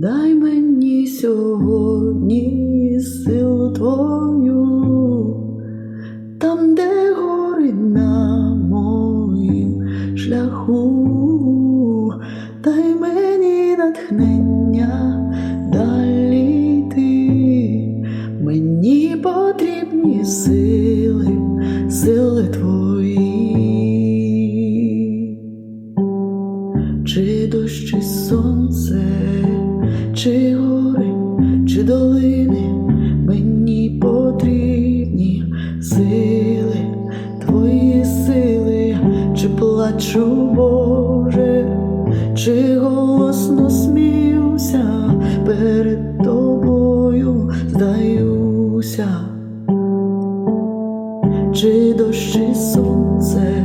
дай мені сьогодні силу твою, там, де гори на моїм шляху, дай мені натхнення далі йти, мені потрібні сили, сили твої. Чи дощ, чи сонце, плачу, Боже, чи голосно сміюся, перед тобою здаюся, чи дощ, чи сонце,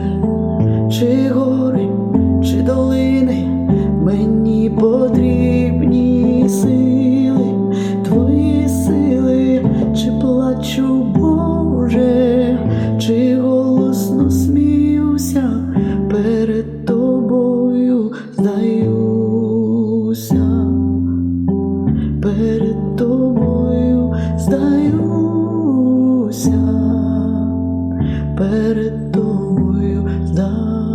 перед тобою здаюся.